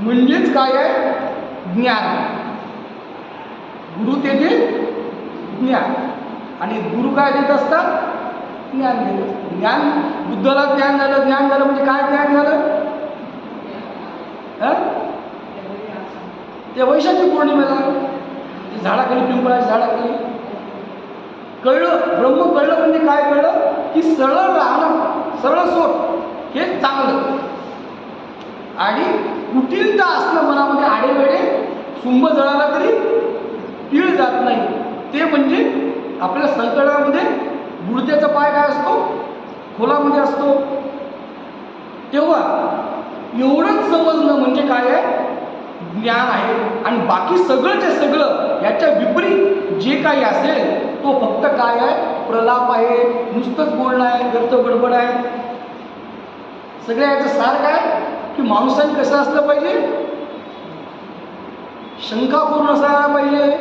म्हणजेच काय आहे? ज्ञान. गुरु त्याचे ज्ञान. आणि गुरु काय देत असतात? ज्ञान देत असतात. ज्ञान बुद्धाला ज्ञान झालं ज्ञान झालं म्हणजे काय ज्ञान झालं? हं? ते वैशाखी पौर्णिमेला. ते झाडाखाली पिंपळाच्या झाडाखाली कळलं ब्रह्म कळलं म्हणजे काय कळलं? की सरळ राहणं सरळ सोड हे चांगलं. आणि कुटिलता असणं मनामध्ये आडेवेडे सुंभ जळाला तरी तीळ जात नाही. ते म्हणजे आपल्या संकटामध्ये गुडत्याचा पाय काय असतो? खोलामध्ये असतो. तेव्हा एवढंच समजणं म्हणजे काय आहे? ज्ञान आहे. आणि बाकी सगळंचे सगळं याच्या विपरीत जे काही असेल तो फक्त काय आहे? प्रलाप आहे. नुसतंच बोलणं आहे व्यर्थ गडबड आहे. सगळ्या याचं सार काय? की माणसाने कसं असलं पाहिजे? शंकापूर्ण असायला पाहिजे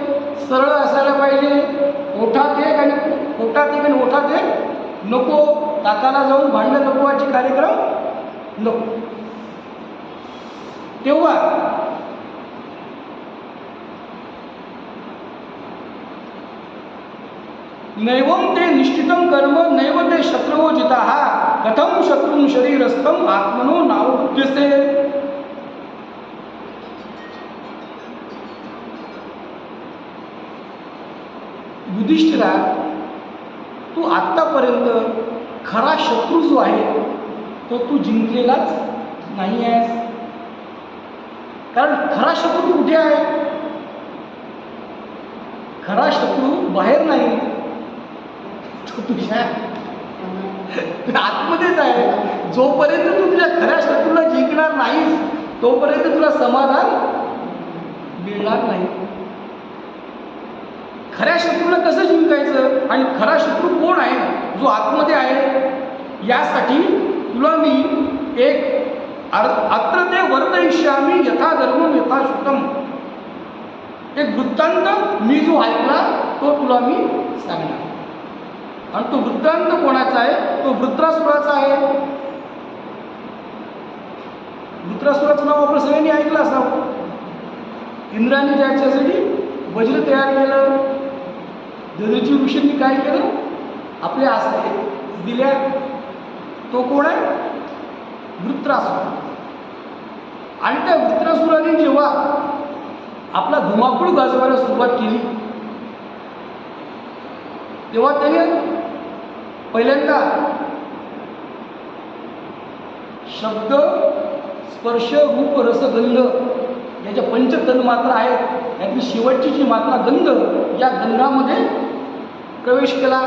सरळ असायला पाहिजे. ओठात एक आणि पोटात एक आणि ओठात एक. नको ताकाला जाऊन भांडण नकोवाचे कार्यक्रम नको. तेव्हा नैवं ते निश्चितं कर्म नैव ते शत्रुः जिता। हा कथं शत्रुं शरीरस्थम आत्मनो नाव बुद्धिसे युधिष्ठिरा तू आत्तापर्यंत खरा शत्रू जो आहे तो तू जिंकलेलाच नाही आहेस कारण खरा शत्रू कुठे आहे? खरा शत्रू बाहेर नाही. तुझ्या आतमध्येच आहे. जोपर्यंत तू तुझ्या खऱ्या शत्रूला जिंकणार नाहीस तोपर्यंत तुला समाधान मिळणार नाही. खऱ्या शत्रूला कसं जिंकायचं आणि खरा शत्रू कोण आहे जो आतमध्ये आहे यासाठी तुला मी एक अत्र ते वर्तयिष्यामी यथा धर्म यथा श्रुतम एक वृत्तांत मी जो ऐकला तो तुला मी सांगणार. आणि तो वृत्तांत कोणाचा आहे? तो वृत्रासुराचा आहे. वृत्रासुराचं नाव आपण सगळ्यांनी ऐकलं असावं. इंद्राने त्याच्यासाठी वज्र तयार केलं ददीची ऋषींनी काय केलं? आपले आस्ते दिल्या. तो कोण आहे? वृत्रासुर आणि त्या वृत्रासुराने जेव्हा आपला धुमाकूळ गाजवायला सुरुवात केली तेव्हा त्याने पहिल्यांदा शब्द स्पर्श रूप रसगंध या पंचतन मात्रा आहेत. यातली शेवटची जी मात्रा गंध या गंधामध्ये प्रवेश केला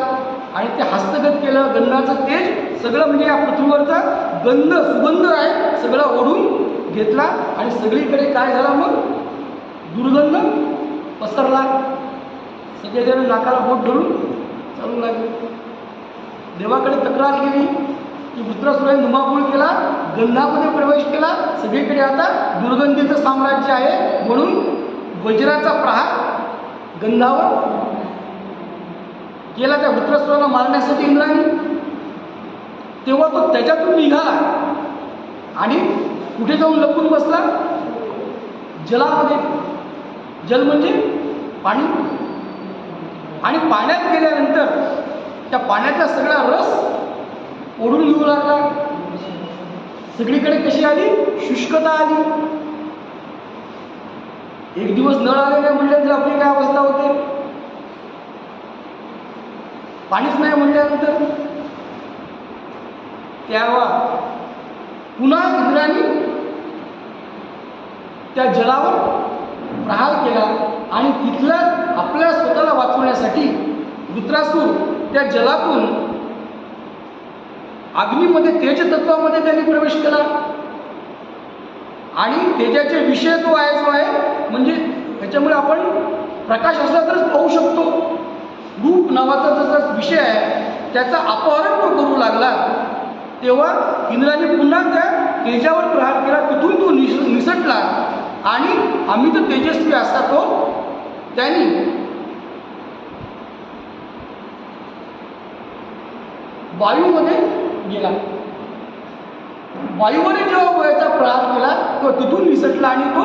आणि ते हस्तगत केलं. गंधाचं तेज सगळं म्हणजे या पृथ्वीवरचा गंध सुगंध आहे. सगळा ओढून घेतला आणि सगळीकडे काय झाला मग? दुर्गंध पसरला. सगळेजण नाकाला बोट धरून चालू लागले. देवाकडे तक्रार केली की वृत्रासुराने धुमाकूळ केला गंधामध्ये प्रवेश केला. सगळीकडे आता दुर्गंधीचं साम्राज्य आहे म्हणून वज्राचा प्रहार गंधावर केला त्या वृत्रासुराला मारण्यासाठी इंद्राने. तेव्हा तो त्याच्यातून निघाला आणि कुठे जाऊन लपून बसला? जलामध्ये. जल म्हणजे पाणी. आणि पाण्यात गेल्यानंतर त्या पाण्याचा सगळा रस ओढून घेऊ लागला. सगळीकडे कशी आली? शुष्कता आली. एक दिवस नळ आले नाही म्हटल्यानंतर आपली काय अवस्था होते? पाणीच नाही म्हटल्यानंतर तेव्हा पुन्हा इंद्राने त्या जलावर प्रहार केला आणि तिथलं आपल्या स्वतःला वाचवण्यासाठी वृत्रासूर त्या जलातून अग्नीमध्ये तेज तत्वामध्ये त्यांनी प्रवेश केला. आणि तेजाचे विषय तो आहे जो आहे म्हणजे त्याच्यामुळे आपण प्रकाश असला तरच पाहू शकतो. रूप नावाचा जसा विषय आहे त्याचा अपहरण तो करू लागला. तेव्हा इंद्राने पुन्हा त्या तेजावर प्रहार केला. तिथून तो निस निसटला. आणि अमित तेजस्वी असा तो त्यांनी वायूमध्ये गेला. वायूवरही जेव्हा वयाचा प्रहार केला तेव्हा तिथून निसटला आणि तो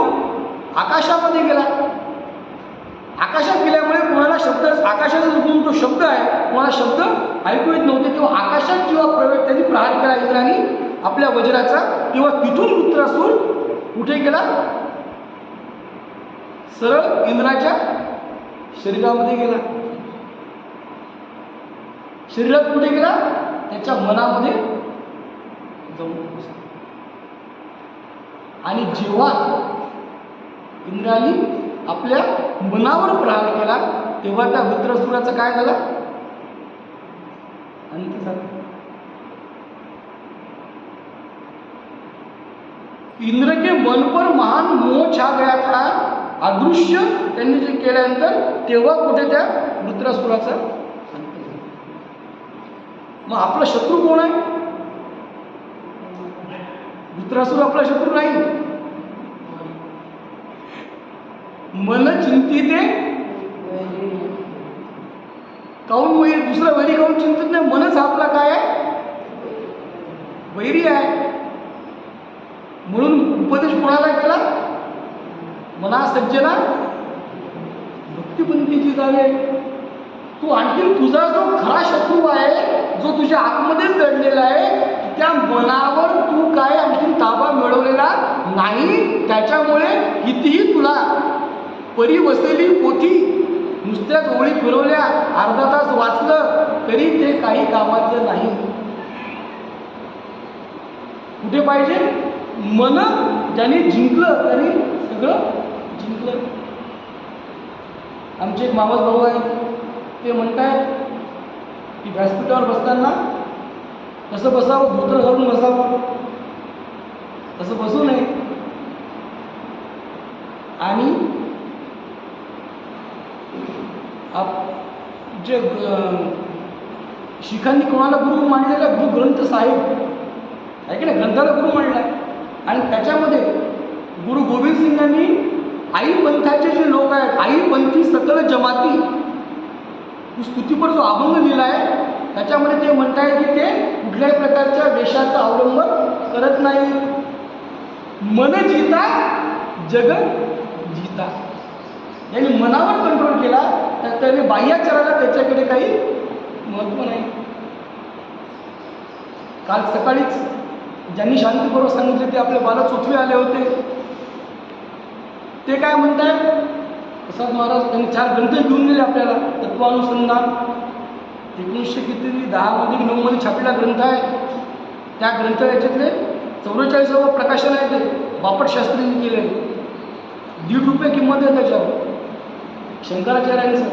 आकाशामध्ये गेला. आकाशात गेल्यामुळे कोणाला शब्द आकाशाचा जो तो शब्द आहे कोणाला शब्द ऐकू येत नव्हते. तेव्हा आकाशात जेव्हा प्रवेश त्यांनी प्रहार केला इंद्राने आपल्या वज्राचा तेव्हा तिथून वृत्रासूर कुठे गेला? सरळ इंद्राच्या शरीरामध्ये गेला. शरीरात कुठे गेला? त्याच्या मनामध्ये जाऊन आणि जेव्हा इंद्राने आपल्या मनावर प्रहार केला तेव्हा त्या वृत्रसुराचा काय झाला? अंत झाला. इंद्र के मन पर महान मोह छा गया था अदृश्य त्यांनी जे केल्यानंतर तेव्हा कुठे त्या वृत्रासुराचा मग आपला शत्रू कोण आहे? वृत्रासुर आपला शत्रू नाही. मन चिंतिते काऊन वैरी दुसरा वैरी काऊन चिंतित नाही? मनच आपला काय आहे? वैरी आहे. म्हणून उपदेश कोणाला केला? मना सज्जना भक्तिपंथीची झाले. तू आणखी तुझा जो खरा शत्रू आहे जो तुझ्या आतमध्येच दडलेला आहे त्या मनावर तू काय आणखी ताबा मिळवलेला नाही त्याच्यामुळे कितीही तुला परी बसलेली पोथी नुसत्याच ओळी फिरवल्या अर्धा तास वाचलं तरी ते काही कामाचं नाही. कुठे पाहिजे? मन ज्याने जिंकलं त्याने सगळं जिंकलं. आमचे एक मावस भाऊ आहे ते म्हणतायत की व्यासपीठावर बसताना कसं बसावं धोत्र घालून बसावं. तसं बसू नये. आणि आप जे शिखांनी कोणाला गुरु मांडलेला गुरु ग्रंथ साहेब आहे की नाही? ग्रंथाला गुरु मांडला आणि त्याच्यामध्ये गुरु गोविंद सिंगांनी आई पंथाचे जे लोक आहेत आई पंथी सकल जमाती स्तुतीपर जो अभंग लिहिला आहे त्याच्यामध्ये ते म्हणताय की ते कुठल्याही प्रकारच्या वेशाचा अवलंब करत नाही मन जिता जग जिता. यांनी मनावर कंट्रोल केला तर त्याने बाह्याचाराला त्याच्याकडे काही महत्त्व नाही. काल सकाळीच ज्यांनी शांतीपूर्वक सांगितले ते आपले बाला चोथवे आले होते. ते काय म्हणतात प्रसाद महाराज त्यांनी चार ग्रंथ घेऊन दिले आपल्याला. तत्वानुसंधान एकोणीसशे किती दहामध्ये नऊमध्ये छापलेला ग्रंथ आहे. त्या ग्रंथ याच्यातले चौवेचाळीसावं प्रकाशन आहे ते. बापट शास्त्रींनी केले दीड रुपये किंमत आहे त्याच्यावर. शंकराचार्यांचं.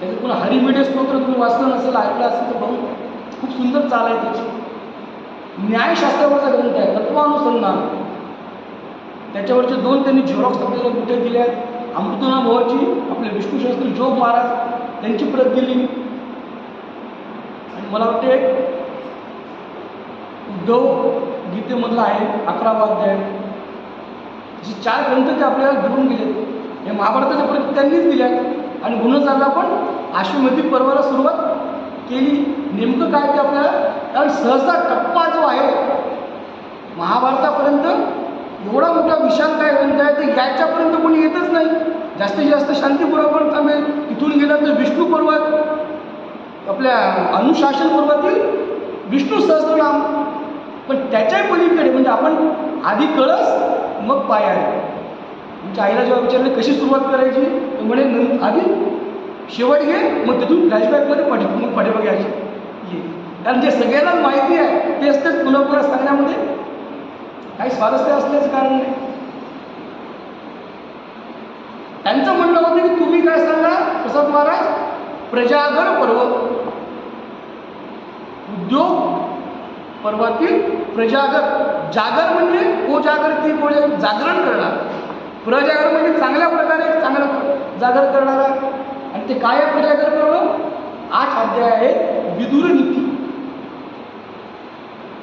त्याचं पुन्हा हरिमिडे स्तोत्र तुम्ही वाचलं नसेल ऐकलं असेल तर बघून खूप सुंदर चाल आहे त्याची. न्यायशास्त्रावरचा ग्रंथ आहे. तत्वानुसंधान. त्याच्यावरचे दोन त्यांनी झेरॉक्स आपल्याला कुठे दिले आहेत? अमृतनाभावाची आपले विष्णूशास्त्री जोग महाराज त्यांची प्रत दिली. आणि मला वाटते एक उद्धव गीतेमधला आहे अकरा वाद्य आहे जे चार ग्रंथ ते आपल्याला घेऊन गेले. हे महाभारताच्या प्रत त्यांनीच दिल्या. आणि म्हणूनच आज आपण आश्वमती पर्वाला सुरुवात केली. नेमकं काय ते आपल्याला कारण सहसा टप्पा जो आहे महाभारतापर्यंत एवढा मोठा विशाल काय ग्रंथ आहे तर याच्यापर्यंत कोणी येतच नाही. जास्तीत जास्त शांतीपुरापर्यंत थांबेल. तिथून गेलं तर विष्णू पर्वत आपल्या अनुशासन पर्वातील विष्णू सहस्रनाम पण त्याच्याही पलीकडे म्हणजे आपण आधी कळस मग पाय आहे. म्हणजे आईला जेव्हा विचारले कशी सुरुवात करायची तर म्हणे न आधी शेवट घे मग तिथून फ्लॅशबॅकमध्ये पाठी मग पाठीमागे बघायचे. ये. कारण जे सगळ्यांना माहिती आहे तेच तेच पुन्हा पुन्हा सांगण्यामध्ये काही स्वारस्य असल्याचं कारण नाही. त्यांचं म्हणणं होतं की तुम्ही काय सांगा प्रसाद महाराज प्रजागर पर्व. उद्योग पर्वातील प्रजागर. जागर म्हणजे को जागर ती को जागरण करणार. प्रजागर म्हणजे चांगल्या प्रकारे चांगलं जागर करणारा. आणि ते काय आहे प्रजागर पर्व? आठ अध्याय आहे विदुर नीती.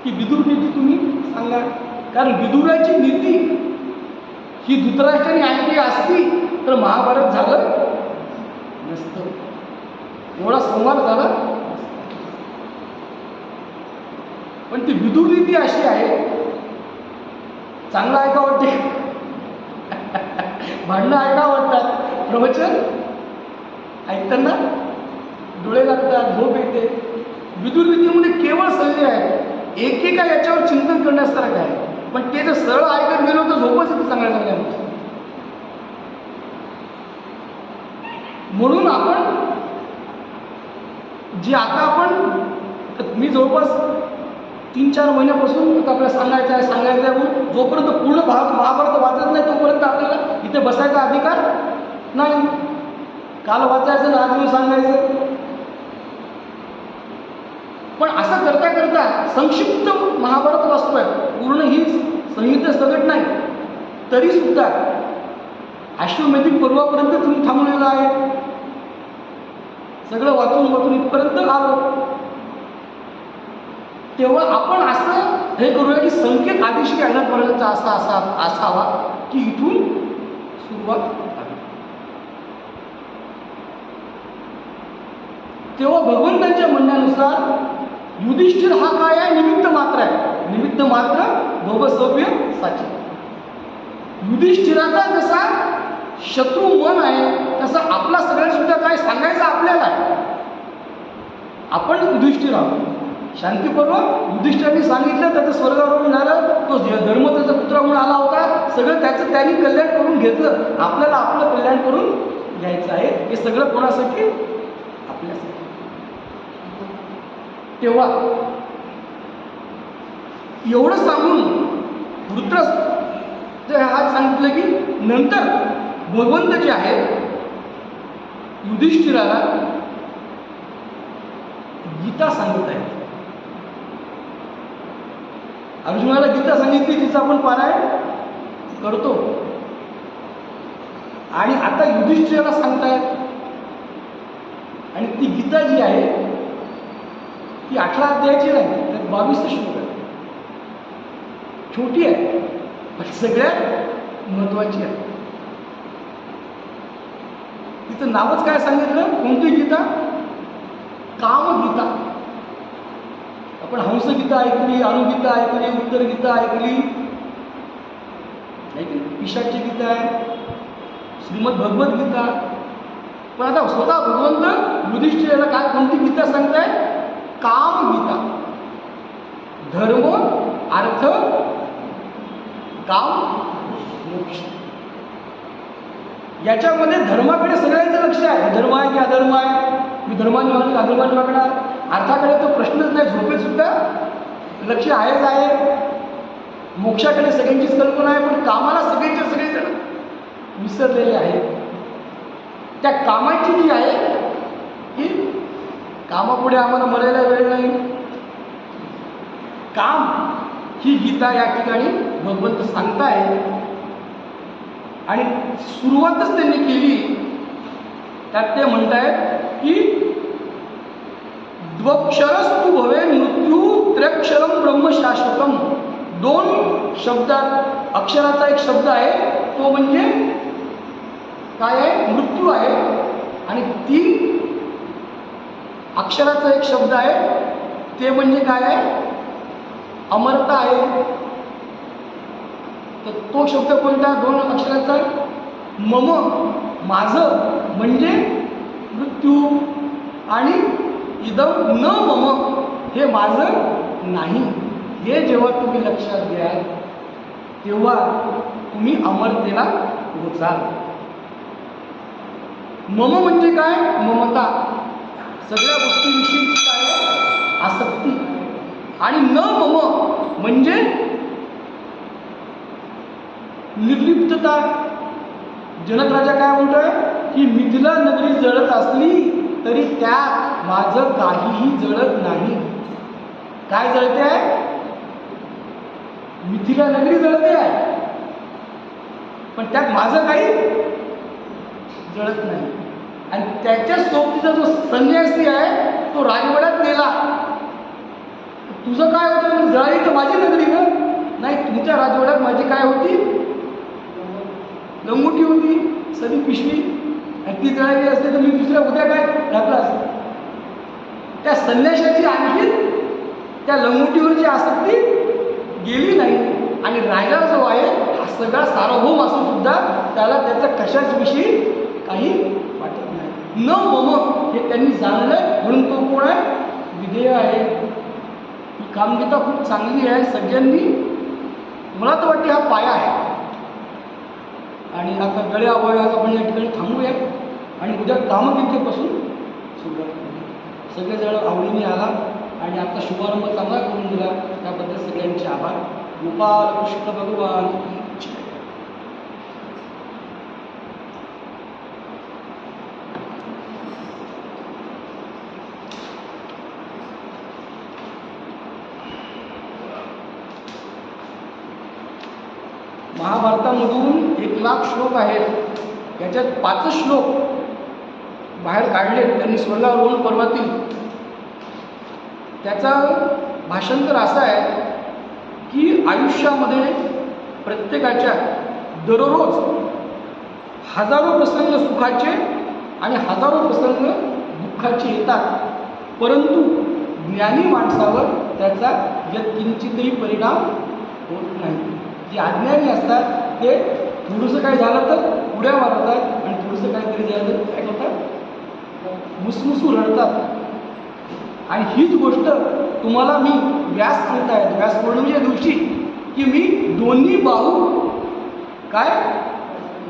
की विदुर नीती तुम्ही सांगा. कारण विदुराची नीती. ही धृतराष्ट्राने ऐकली असती तर महाभारत झालं नसतं. एवढा संवाद झाला पण ती विदुर नीती अशी आहे चांगलं ऐका वाटते? भांडणं ऐका वाटतात प्रवचन ऐकताना डोळे लागतात झोप येते. विदुर्विद्येमध्ये केवळ सल्ले आहे. एकेका याच्यावर चिंतन करण्यासारखं आहे. पण ते जर सरळ ऐकत गेलो तर झोपच येते चांगल्या चांगल्या म्हणून आपण जे आता आपण मी जवळपास तीन चार महिन्यापासून आपल्याला सांगायचं आहे सांगायचं आहे म्हणून जोपर्यंत पूर्ण भारत महाभारत वाचत नाही तोपर्यंत आपल्याला इथे बसायचा अधिकार नाही. काल वाचायचं ना आज सांगायचं पण असं करता करता संक्षिप्त महाभारत वाचतोय. पूर्ण ही संहिता सगट नाही. तरी सुद्धा अश्वमेधिक पर्वापर्यंत तुम्ही थांबलेला आहे. सगळं वाचून वाचून इथपर्यंत आलो. तेव्हा आपण असं हे करूया की संकेत आदिशी येण्यापर्यंतचा असा असा असावा की इथून सुरुवात तेव्हा भगवंतांच्या म्हणण्यानुसार युधिष्ठिर हा काय आहे? निमित्त मात्र आहे. निमित्त मात्र भवसव्य साची. युधिष्ठिराचा जसा शत्रू मन आहे तसा आपला सगळ्या सुद्धा काय सांगायचं आपल्याला? आपण युधिष्ठिर आहोत. शांतीपूर्वक युधिष्ठिरांनी सांगितलं त्याचं स्वर्गावरून झालं तो धर्म त्याचा पुत्र म्हणून आला होता. सगळं त्याचं त्यांनी कल्याण करून घेतलं. आपल्याला आपलं कल्याण करून घ्यायचं आहे. हे सगळं कोणासाठी? आपल्यासाठी. तेव्हा एवढं सांगून वृत्रस जर हा सांगितलं की नंतर भगवंत जे आहेत युधिष्ठिराला गीता सांगत आहेत अर्जुनाला गीता सांगितली तिचं आपण पारायण करतो. आणि आता युधिष्ठिराला सांगतायत. आणि ती गीता जी आहे ती अठरा अध्यायाची नाही तर बावीस श्लोक आहे छोटी आहे पण सगळ्यात महत्वाची आहे. तिचं नावच काय सांगितलं? कोणती गीता? कामगीता. आपण हंसगीता ऐकली अनुगीता ऐकली उत्तर गीता ऐकली. नाही की? पिशाची गीता आहे श्रीमद भगवत गीता. पण आता स्वतः भगवंत युधिष्ठिराला काय कोणती गीता सांगताय? काम गीता. धर्म अर्थ काम मोक्ष. याच्यामध्ये धर्माकडे सगळ्यांचं लक्ष आहे. धर्म आहे की अधर्म आहे? मी धर्माने मागणार अधर्माने मागणार अर्थाकडे तो प्रश्नच नाही. झोपेत सुद्धा लक्ष आहेच आहे. मोक्षाकडे सगळ्यांचीच कल्पना आहे पण कामाला सगळ्यांचे सगळेजण विसरलेले आहेत. त्या कामाची जी आहे कामापुढे आम्हाला मरायला वेळ नाही. काम ही गीता या ठिकाणी भगवंत सांगताय. आणि सुरुवातच त्यांनी केली. त्यात ते म्हणतायत की द्वक्षरस्तु भवे मृत्यू त्र्यक्षरम ब्रह्मशाश्वतम. दोन शब्दात अक्षराचा एक शब्द आहे तो म्हणजे काय आहे? मृत्यू आहे. आणि तीन अक्षराचा एक शब्द आहे. ते म्हणजे काय आहे? अमरता आहे. तर तो शब्द कोणता? दोन अक्षराचा मम माझं म्हणजे मृत्यू आणि इदम न मम हे माझं नाही. हे जेव्हा तुम्ही लक्षात घ्याल तेव्हा तुम्ही अमरतेला पोचाल. मम म्हणजे काय? ममता. सगळ्या गोष्टींविषयी काय आसक्ती. आणि न मम म्हणजे निर्लिप्तता. जनक राजा काय म्हणतोय? की मिथिला नगरी जळत असली तरी त्यात माझं काहीही जळत नाही. काय जळते? आहे मिथिला नगरी जळते आहे. पण त्यात माझं काही जळत नाही. आणि त्याच्या सोबतीचा जो संन्यासी आहे तो राजवाड्यात गेला तुझं काय होतं? जळाली तर माझी नगरी ना नाही तुमच्या राजवाड्यात माझी काय होती? लंगोटी होती सदी पिशवी. आणि ती जळाली असते तर मी दुसऱ्या उद्या काय घातला असतं? त्या संन्याशाची आणखी त्या लंगोटीवरची आसक्ती गेली नाही. आणि राजा जो आहे हा सगळा सार्वभौम असून सुद्धा त्याला त्याचं कशाच विषयी काही न मम हे त्यांनी जाणलं म्हणून तो कोण आहे? विधेय आहे. ही कामगिता खूप चांगली आहे सगळ्यांनी. मला तर वाटते हा पाया आहे. आणि आता गळे अवयवाचा आपण या ठिकाणी थांबूया आणि उद्या कामगितेपासून सुरुवात करूया सगळेजण आवडीने आला. आणि आता शुभारंभ चांगला करून दिला. त्याबद्दल सगळ्यांचे आभार. गोपाल कृष्ण भगवान. मधून एक लाख श्लोक आहेत. याच्यात पाचच श्लोक बाहेर काढले त्यांनी स्वर्गावरून पर्वातील. त्याचा भाषांतर असं आहे की आयुष्यामध्ये प्रत्येकाच्या दररोज हजारो प्रसंग सुखाचे आणि हजारो प्रसंग दुःखाचे येतात. परंतु ज्ञानी माणसावर त्याचा यत्किंचितही परिणाम होत नाही. जे अज्ञानी असतात ते थोडंसं काय झालं तर उड्या मारतात आणि थोडंसं काहीतरी झालं तर काय करतात? मुसमुसू रडतात. आणि हीच गोष्ट तुम्हाला मी व्यास सांगतायत व्यास पौर्णिमेच्या दिवशी की मी दोन्ही बाहू काय?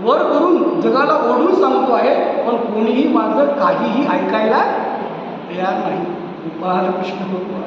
वर करून जगाला ओढून सांगतो आहे पण कोणीही माझं काहीही ऐकायला तयार नाही. उपहार कृष्ण भगवान.